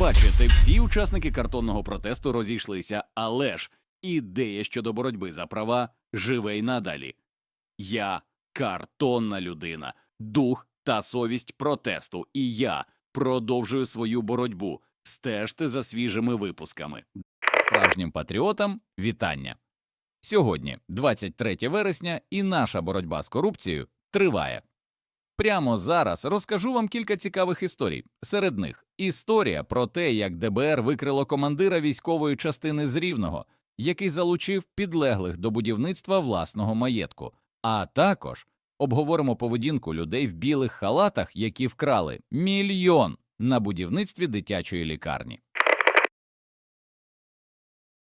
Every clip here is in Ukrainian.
Бачите, всі учасники картонного протесту розійшлися, але ж ідея щодо боротьби за права живе й надалі. Я картонна людина, дух та совість протесту, і я продовжую свою боротьбу. Стежте за свіжими випусками. Справжнім патріотам вітання. Сьогодні, 23 вересня, і наша боротьба з корупцією триває. Прямо зараз розкажу вам кілька цікавих історій. Серед них історія про те, як ДБР викрило командира військової частини з Рівного, який залучив підлеглих до будівництва власного маєтку. А також обговоримо поведінку людей в білих халатах, які вкрали мільйон на будівництві дитячої лікарні.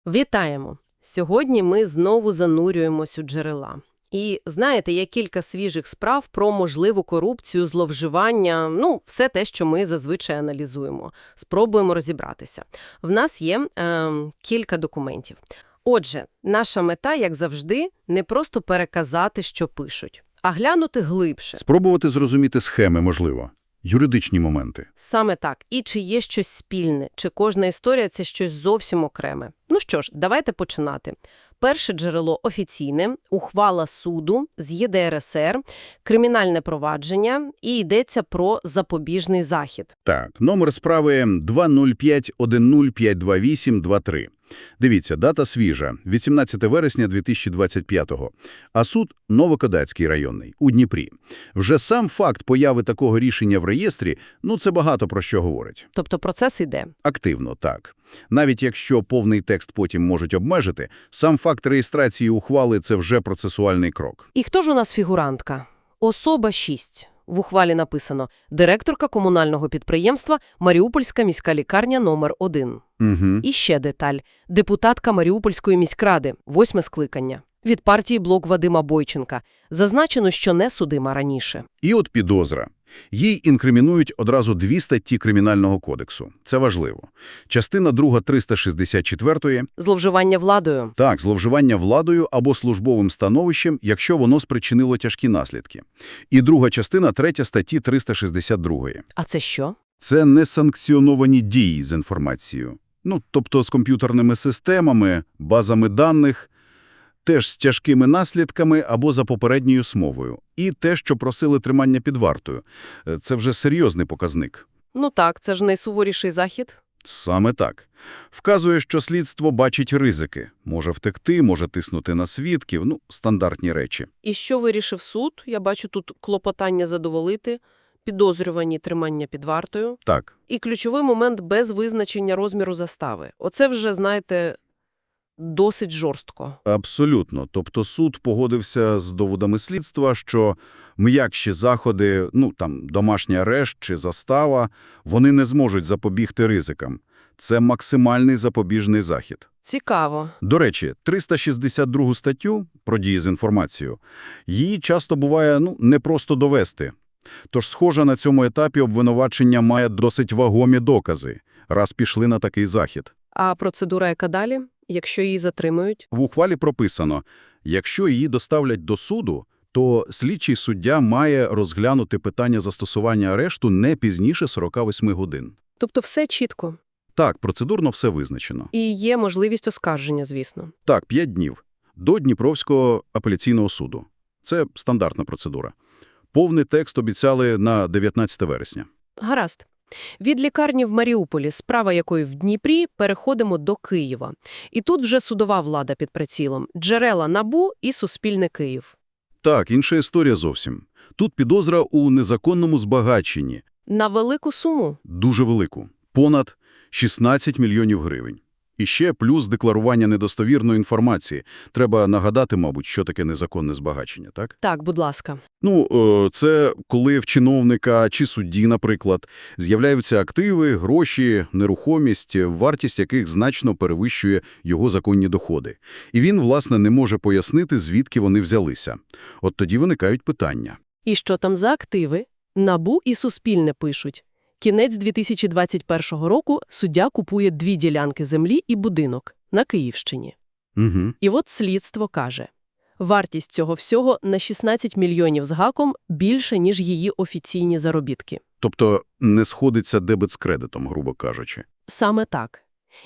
Вітаємо! Сьогодні ми знову занурюємось у джерела. І знаєте, є кілька свіжих справ про можливу корупцію, зловживання, ну, все те, що ми зазвичай аналізуємо. Спробуємо розібратися. В нас є е, кілька документів. Отже, наша мета, як завжди, не просто переказати, що пишуть, а глянути глибше. Спробувати зрозуміти схеми, можливо, юридичні моменти. Саме так. І чи є щось спільне, чи кожна історія – це щось зовсім окреме. Ну що ж, давайте починати. Перше джерело офіційне – ухвала суду з ЄДРСР, кримінальне провадження, і йдеться про запобіжний захід. Так, номер справи 20510522823. Дивіться, дата свіжа, 18 вересня 2025-го. А суд Новокодацький районний, у Дніпрі. Вже сам факт появи такого рішення в реєстрі, ну це багато про що говорить. Тобто процес йде. Активно, так. Навіть якщо повний текст потім можуть обмежити, сам факт реєстрації ухвали – це вже процесуальний крок. І хто ж у нас фігурантка? Особа 6. В ухвалі написано «Директорка комунального підприємства Маріупольська міська лікарня номер 1 Угу. І ще деталь. Депутатка Маріупольської міськради, восьме скликання. Від партії «Блок» Вадима Бойченка. Зазначено, що не судима раніше. І от підозра. Їй інкримінують одразу дві статті Кримінального кодексу. Це важливо. Частина 2 364 Зловживання владою. так, зловживання владою або службовим становищем, якщо воно спричинило тяжкі наслідки. І друга частина 3 статті 362. А це що? Це несанкціоновані дії з інформацією. Ну, тобто з комп'ютерними системами, базами даних, теж з тяжкими наслідками або за попередньою смовою. І те, що просили тримання під вартою. Е, Це вже серйозний показник. Ну так, це ж найсуворіший захід. Саме так. Вказує, що слідство бачить ризики. Може втекти, може тиснути на свідків, ну, стандартні речі. І що вирішив суд? Я бачу тут клопотання задоволити, підозрювані тримання під вартою. Так, І ключовий момент без визначення розміру застави. Оце вже, знаєте, досить жорстко. абсолютно. Тобто суд погодився з доводами слідства, що м'якші заходи, ну там домашній арешт чи застава, вони не зможуть запобігти ризикам. Це максимальний запобіжний захід. Цікаво. До речі, 362 статтю про дії з інформацією, її часто буває ну, не просто довести. Тож, схоже, на цьому етапі обвинувачення має досить вагомі докази, раз пішли на такий захід. А процедура яка далі? Якщо її затримують? В ухвалі прописано, якщо її доставлять до суду, то слідчий суддя має розглянути питання застосування арешту не пізніше 48 годин. Тобто все чітко. Так, процедурно все визначено. І є можливість оскарження, звісно. Так, 5 днів. До Дніпровського апеляційного суду. Це стандартна процедура. Повний текст обіцяли на 19 вересня. Гаразд. Від лікарні в Маріуполі, справа якої в Дніпрі, переходимо до Києва. І тут вже судова влада під прицілом. Джерела НАБУ і Суспільне Київ. Так, інша історія зовсім. Тут підозра у незаконному збагаченні. На велику суму. Дуже велику. Понад 16 мільйонів гривень. І ще плюс декларування недостовірної інформації. Треба нагадати, мабуть, що таке незаконне збагачення, так? Так, будь ласка. Ну, е, це коли в чиновника чи судді, наприклад, з'являються активи, гроші, нерухомість, вартість яких значно перевищує його законні доходи. І він, власне, не може пояснити, звідки вони взялися. От тоді виникають питання. І що там за активи? НАБУ і Суспільне пишуть. Кінець 2021 року суддя купує дві ділянки землі і будинок на Київщині. Угу. І от слідство каже, вартість цього всього на 16 мільйонів з гаком більше, ніж її офіційні заробітки. Тобто не сходиться дебет з кредитом, грубо кажучи. Саме так.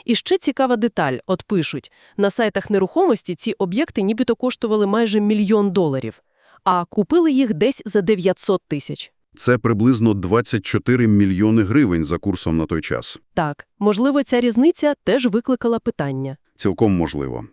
І ще цікава деталь. От пишуть, на сайтах нерухомості ці об'єкти нібито коштували майже мільйон доларів, а купили їх десь за 900 тисяч. Це приблизно 24 мільйони гривень за курсом на той час. Так, можливо, ця різниця теж викликала питання. Цілком можливо.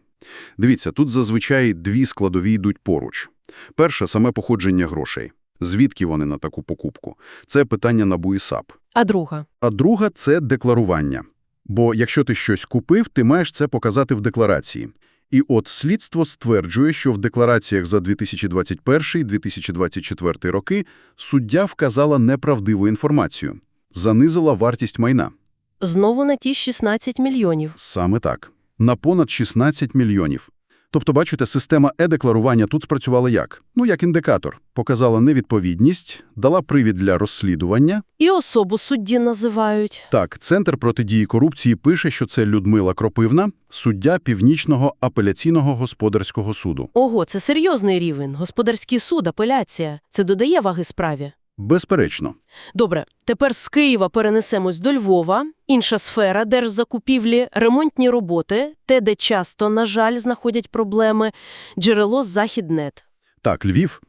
Дивіться, тут зазвичай дві складові йдуть поруч. Перше – саме походження грошей. Звідки вони на таку покупку? Це питання НАБУ і САП. А друга? А друга – це декларування. Бо якщо ти щось купив, ти маєш це показати в декларації. І от слідство стверджує, що в деклараціях за 2021-2024 роки суддя вказала неправдиву інформацію, занизила вартість майна. Знову на ті 16 мільйонів. Саме так. На понад 16 мільйонів. Тобто, бачите, система е-декларування тут спрацювала як? Ну, як індикатор. Показала невідповідність, дала привід для розслідування. І особу судді називають. Так, Центр протидії корупції пише, що це Людмила Кропивна, суддя Північного апеляційного господарського суду. Ого, це серйозний рівень. Господарський суд, апеляція. Це додає ваги справі. Безперечно. Добре, тепер з Києва перенесемось до Львова. Інша сфера – держзакупівлі, ремонтні роботи, те, де часто, на жаль, знаходять проблеми, джерело «Західнет». Так, Львів.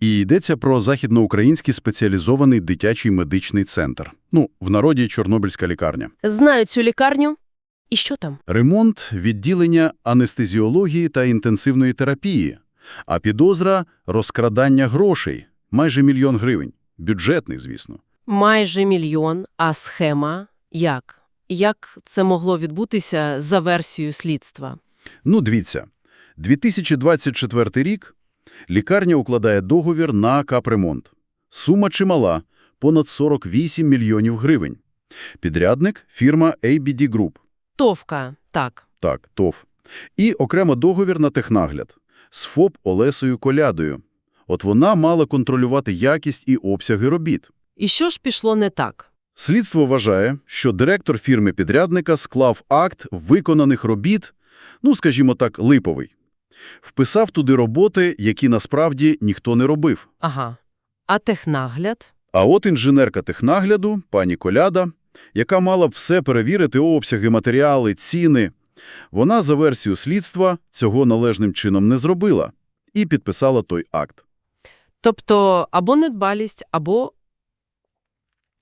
І йдеться про західноукраїнський спеціалізований дитячий медичний центр. Ну, в народі Чорнобильська лікарня. Знаю цю лікарню. І що там? Ремонт відділення анестезіології та інтенсивної терапії, а підозра – розкрадання грошей, майже мільйон гривень. Бюджетних, звісно. Майже мільйон, а схема – як? Як це могло відбутися за версією слідства? Ну, дивіться, 2024 рік лікарня укладає договір на капремонт. Сума чимала – понад 48 мільйонів гривень. Підрядник – фірма ABD Group. Товка, так. Так, ТОВ. І окремо договір на технагляд з ФОП Олесою Колядою. От вона мала контролювати якість і обсяги робіт. І що ж пішло не так? Слідство вважає, що директор фірми-підрядника склав акт виконаних робіт, ну, скажімо так, липовий. Вписав туди роботи, які насправді ніхто не робив. Ага. А технагляд? А от інженерка технагляду, пані Коляда, яка мала б все перевірити обсяги, матеріали, ціни, вона за версією слідства цього належним чином не зробила і підписала той акт. Тобто або недбалість, або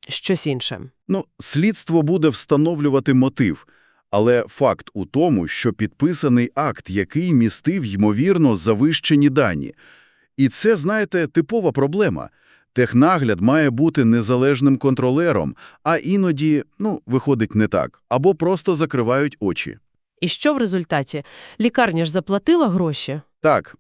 щось інше. Ну, слідство буде встановлювати мотив, але факт у тому, що підписаний акт, який містив, ймовірно, завищені дані. І це, знаєте, типова проблема. Технагляд має бути незалежним контролером, а іноді, ну, виходить не так, або просто закривають очі. І що в результаті? Лікарня ж заплатила гроші? Так,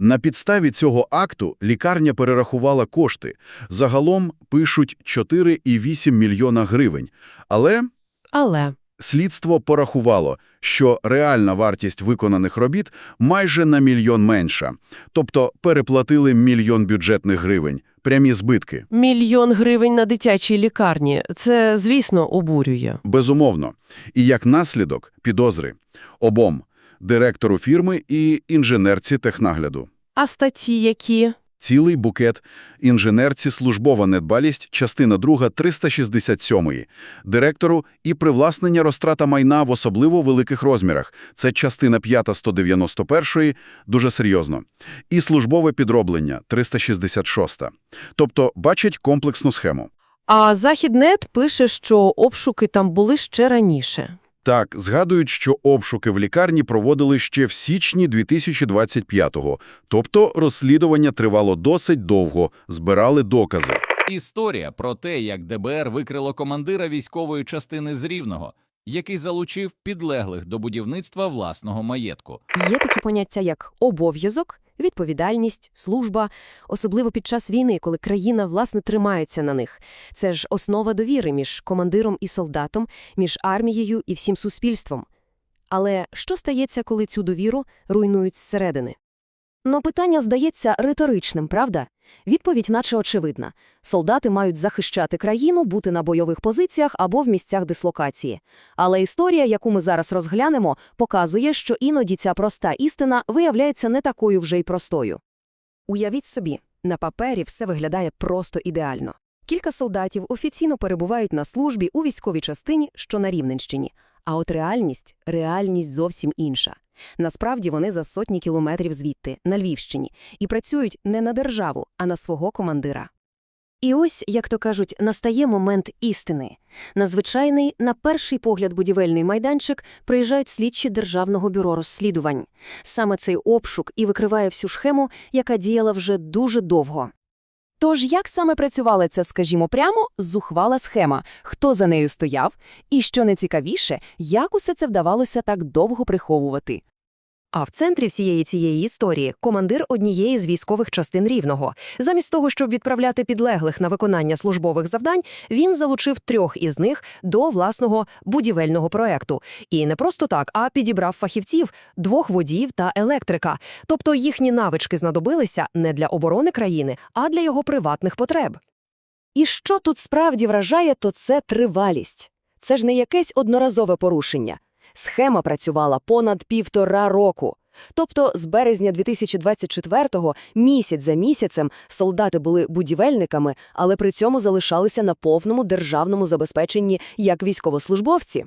на підставі цього акту лікарня перерахувала кошти. Загалом пишуть 4,8 мільйона гривень. Але Але Слідство порахувало, що реальна вартість виконаних робіт майже на мільйон менша. Тобто переплатили мільйон бюджетних гривень. Прямі збитки. мільйон гривень на дитячій лікарні – це, звісно, обурює. Безумовно. І як наслідок – підозри. Обом – директору фірми і інженерці технагляду. А статті які? Цілий букет. Інженерці службова недбалість, частина 2 367 Директору і привласнення розтрата майна в особливо великих розмірах. Це частина 5 191 дуже серйозно. І службове підроблення 366 Тобто бачать комплексну схему. А Західнет пише, що обшуки там були ще раніше. Так, згадують, що обшуки в лікарні проводили ще в січні 2025-го. Тобто розслідування тривало досить довго, збирали докази. Історія про те, як ДБР викрило командира військової частини з Рівного, який залучив підлеглих до будівництва власного маєтку. Є такі поняття, як обов'язок, відповідальність, служба, особливо під час війни, коли країна, власне, тримається на них. Це ж основа довіри між командиром і солдатом, між армією і всім суспільством. Але що стається, коли цю довіру руйнують зсередини? Ну, питання здається риторичним, правда? Відповідь наче очевидна. Солдати мають захищати країну, бути на бойових позиціях або в місцях дислокації. Але історія, яку ми зараз розглянемо, показує, що іноді ця проста істина виявляється не такою вже й простою. Уявіть собі, на папері все виглядає просто ідеально. Кілька солдатів офіційно перебувають на службі у військовій частині, що на Рівненщині. А от реальність – реальність зовсім інша. Насправді вони за сотні кілометрів звідти, на Львівщині, і працюють не на державу, а на свого командира. І ось, як то кажуть, настає момент істини. На звичайний, на перший погляд будівельний майданчик приїжджають слідчі Державного бюро розслідувань. Саме цей обшук і викриває всю схему, яка діяла вже дуже довго. Тож як саме працювала ця, скажімо прямо, зухвала схема, хто за нею стояв, і, що найцікавіше, як усе це вдавалося так довго приховувати. А в центрі всієї цієї історії командир однієї з військових частин Рівного. Замість того, щоб відправляти підлеглих на виконання службових завдань, він залучив трьох із них до власного будівельного проекту. І не просто так, а підібрав фахівців, двох водіїв та електрика. Тобто їхні навички знадобилися не для оборони країни, а для його приватних потреб. І що тут справді вражає, то це тривалість. Це ж не якесь одноразове порушення. Схема працювала понад півтора року. Тобто з березня 2024-го місяць за місяцем солдати були будівельниками, але при цьому залишалися на повному державному забезпеченні як військовослужбовці.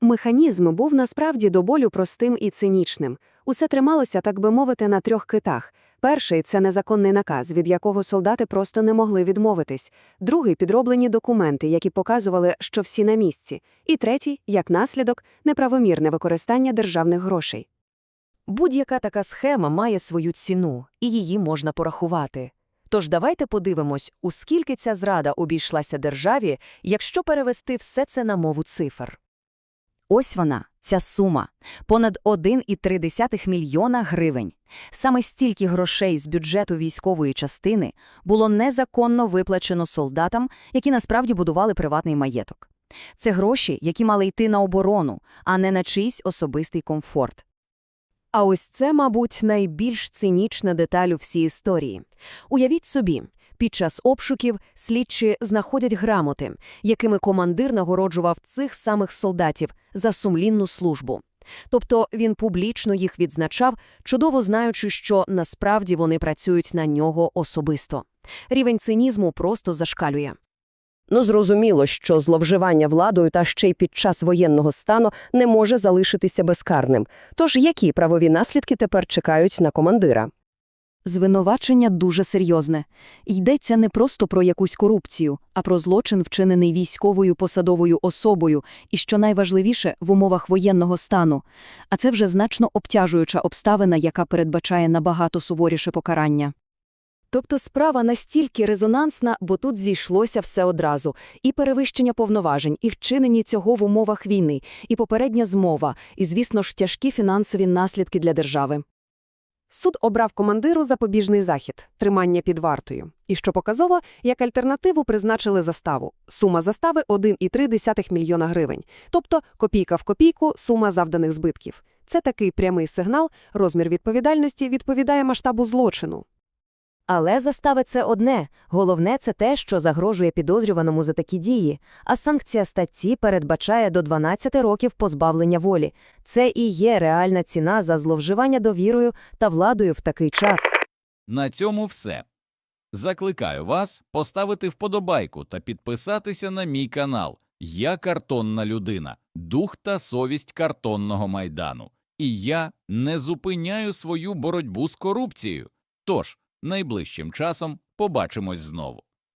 Механізм був насправді до болю простим і цинічним. Усе трималося, так би мовити, на трьох китах. Перший – це незаконний наказ, від якого солдати просто не могли відмовитись. Другий – підроблені документи, які показували, що всі на місці. І третій, як наслідок, неправомірне використання державних грошей. Будь-яка така схема має свою ціну, і її можна порахувати. Тож давайте подивимось, у скільки ця зрада обійшлася державі, якщо перевести все це на мову цифр. Ось вона, ця сума – понад 1,3 мільйона гривень. Саме стільки грошей з бюджету військової частини було незаконно виплачено солдатам, які насправді будували приватний маєток. Це гроші, які мали йти на оборону, а не на чийсь особистий комфорт. А ось це, мабуть, найбільш цинічна деталь у всій історії. Уявіть собі, під час обшуків слідчі знаходять грамоти, якими командир нагороджував цих самих солдатів за сумлінну службу. Тобто він публічно їх відзначав, чудово знаючи, що насправді вони працюють на нього особисто. Рівень цинізму просто зашкалює. Ну, зрозуміло, що зловживання владою та ще й під час воєнного стану не може залишитися безкарним. Тож які правові наслідки тепер чекають на командира? Звинувачення дуже серйозне. Йдеться не просто про якусь корупцію, а про злочин, вчинений військовою посадовою особою, і, що найважливіше, в умовах воєнного стану. А це вже значно обтяжуюча обставина, яка передбачає набагато суворіше покарання. Тобто справа настільки резонансна, бо тут зійшлося все одразу. І перевищення повноважень, і вчинені цього в умовах війни, і попередня змова, і, звісно ж, тяжкі фінансові наслідки для держави. Суд обрав командиру запобіжний захід – тримання під вартою. І що показово, як альтернативу призначили заставу. Сума застави – 1,3 мільйона гривень. Тобто копійка в копійку – сума завданих збитків. Це такий прямий сигнал, розмір відповідальності відповідає масштабу злочину. Але застави це одне. Головне це те, що загрожує підозрюваному за такі дії. А санкція статті передбачає до 12 років позбавлення волі. Це і є реальна ціна за зловживання довірою та владою в такий час. На цьому все. Закликаю вас поставити вподобайку та підписатися на мій канал. Я картонна людина, дух та совість картонного майдану. І я не зупиняю свою боротьбу з корупцією. Тож, найближчим часом побачимось знову.